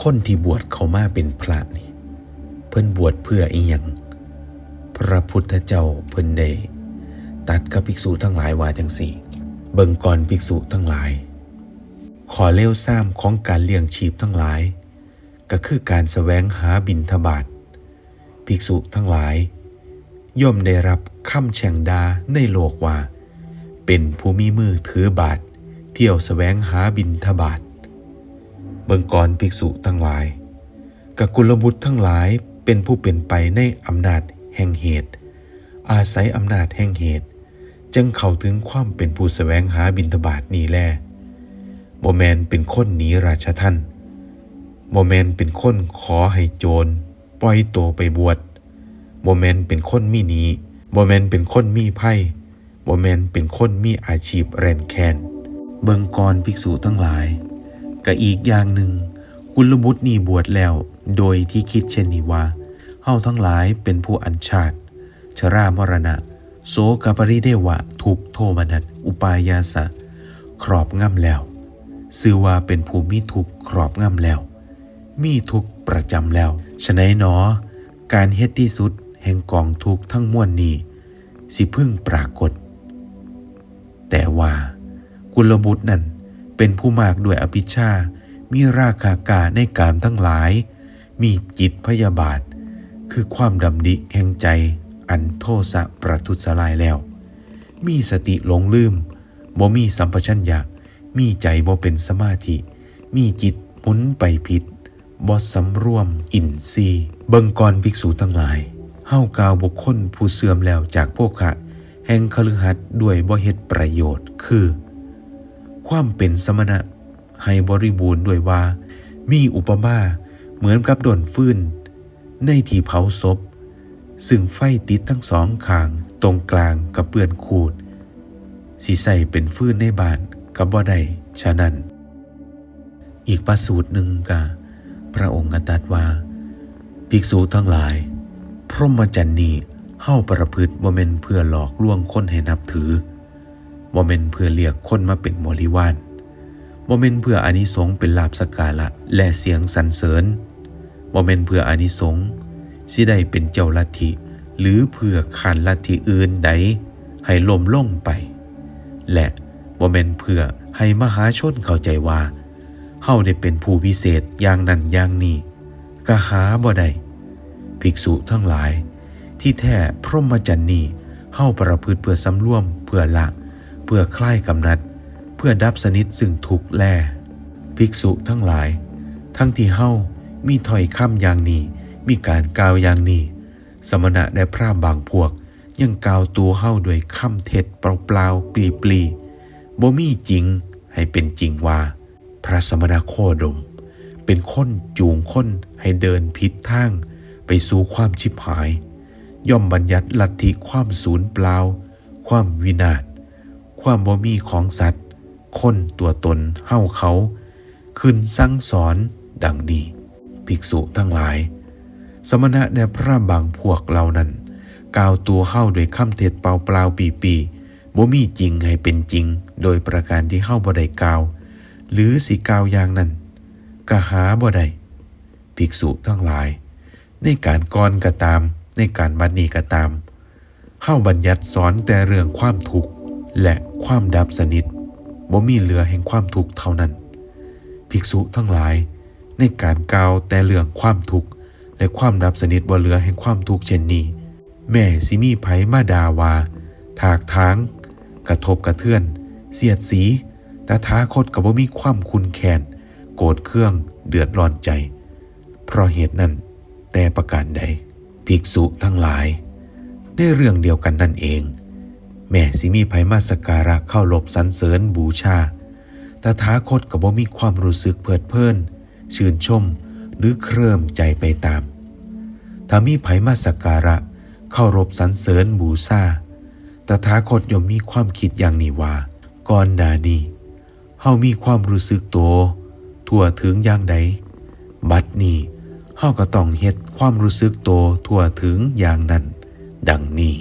คนที่บวชเขามาเป็นพระนี่ เพิ่นบวชเพื่ออีหยังพระพุทธเจ้าเพิ่นได้ตัดกับภิกษุทั้งหลายว่าจังสี่เบิ่งก่อนภิกษุทั้งหลาย ขอเลี้ยวซ้ำของการเลี้ยงชีพทั้งหลาย ก็คือการแสวงหาบิณฑบาตภิกษุทั้งหลาย ย่อมได้รับคำแช่งดาในโลกว่า เป็นผู้มีมือถือบาท เที่ยวแสวงหาบิณฑบาต เบิงก่อนภิกษุทั้งหลายกกุลบุตรทั้งหลายเป็นผู้เป็นไปในอำนาจแห่งเหตุ อาศัยอำนาจแห่งเหตุ จึงเข้าถึงความเป็นผู้แสวงหาบิณฑบาตนี้แลโมแมนเป็นคนหนีราชท่านโมแมนเป็นคนขอให้โจร ปล่อยตัวไปบวชโมแมนเป็นคนมีหนีโมแมนเป็นคนมีไพ่โมแมนเป็นคนมีอาชีพแรนแคน เบิงกรภิกษุทั้งหลาย ก็อีกอย่างหนึ่ง กุลบุตรนี่บวชแล้ว โดยที่คิดเช่นนี้ว่าเฮาทั้งหลายเป็นผู้อัญชาติ ชรามรณะ โสกปริเดวะทุกโทมนัสอุปายาสะ ครอบงำแล้วซื่อว่าเป็นผู้มีทุกครอบงำแล้ว มีทุกประจำแล้วฉะนั้นหนอ การเฮ็ดที่สุดแห่งกองทุกทั้งมวลนี้ สิพึ่งปรากฏ แต่ว่า กุลบุตรนั่น เป็นผู้มากด้วยอภิชา มีราคากาในกามทั้งหลาย มีจิตพยาบาท คือความดำดิแห่งใจ อันโทสะประทุษลายแล้ว มีสติหลงลืม บ่มีสัมปชัญญะ มีใจบ่เป็นสมาธิ มีจิตหมุนไปผิดบ่สำรวมอินทรีย์เบิงกรภิกษุทั้งหลาย เฮากล่าวบุคคลผู้เสื่อมแล้วจากพวกขะแห่งคฤหัสด้วยบ่เฮ็ดประโยชน์ คือ ความเป็นสมณะให้บริบูรณ์ด้วยว่า มีอุปมาเหมือนกับดนฟืนในที่เผาศพซึ่งไฟติดทั้งสองข้างตรงกลางกับเปื้อนขูด สีใส่เป็นฟืนในบ้านกับบ่ได้ฉะนั้น อีกประสูตรหนึ่งกะพระองค์ตรัสว่า ภิกษุทั้งหลาย พรหมจรรย์นี้เฮ้าประพฤติบ่แม่นเพื่อหลอกลวงคนให้นับถือ บ่แม่นเพื่อเรียกคนมาเป็นบริวารบ่แม่นเพื่ออานิสงส์เป็นลาภสัการะและเสียงสรรเสริญบ่แม่นเพื่ออานิสงส์สิได้เป็นเจ้าลัทธิ หรือเพื่อขานลัทธิอื่นใดให้ล่มล่งไป และบ่แม่นเพื่อให้มหาชนเข้าใจว่าเฮาได้เป็นผู้พิเศษอย่างนั้นอย่างนี้ก็หาบ่ได้ภิกษุทั้งหลาย ที่แท้พรหมจรรย์นี้เฮาประพฤติเพื่อสำรวมเพื่อละ พื่อคลายกำนัด เพื่อดับสนิทซึ่งทุกข์แล่ภิกษุทั้งหลาย ทั้งที่เฮามีถอยคำอย่างนี้ มีการกล่าวอย่างนี้ สมณะได้พร่ำบางพวก ยังกล่าวตัวเฮาด้วยคำเท็จเปล่าๆปลีปลีบ่มีจริงให้เป็นจริงว่า พระสมณโคดม เป็นคนจูงคนให้เดินผิดทาง ไปสู่ความชิบหาย ย่อมบัญญัติลัทธิความสูญเปล่า ความวินาศ ความบ่มีของสัตว์ คนตัวตนเฮ้าเขา ขึ้นสั่งสอนดังนี้ ภิกษุทั้งหลาย สมณะแด่พระบางพวกเหล่านั้น กล่าวตัวเฮ้าโดยคำเท็จเปล่าเปล่าปีปีบ่มีจริงให้เป็นจริง โดยประการที่เฮ้าบ่ได้กล่าว หรือสิกล่าวอย่างนั้นก็หาบ่ได้ภิกษุทั้งหลาย ในการก่อนก็ตาม ในการบัดนี้ก็ตามเฮ้าบัญญัติสอนแต่เรื่องความทุกข์และ ความดับสนิทบ่มีเหลือแห่งความทุกข์เท่านั้น ภิกษุทั้งหลายในการกล่าวแต่เรื่องความทุกข์และความดับสนิทบ่เหลือแห่งความทุกข์เช่นนี้ แม่สิมีไผมาดาวาถากทาง กระทบกระเทือน เสียดสีตถาคตกับว่ามีความคุณแค้นโกรธเครื่องเดือดร้อนใจ เพราะเหตุนั้นแต่ประการใด ภิกษุทั้งหลาย ได้เรื่องเดียวกันนั่นเอง แม่สิมีไผมาสการะเข้าหลบสรรเสริญบูชาตถาคตกับว่มีความรู้สึกเพลิดเพลินชื่นชมหรือเคริ่มใจไปตาม ถ้ามีไผมาสการะเข้ารบสรรเสริญบูชาตถาคตย่อมมีความคิดอย่างนี้ว่าก่อนหน้านี้เฮามีความรู้สึกโตวทั่วถึงอย่างใด บัดนี้เฮาก็ต้องเฮ็ดความรู้สึกโตวทั่วถึงอย่างนั้น ดังนี้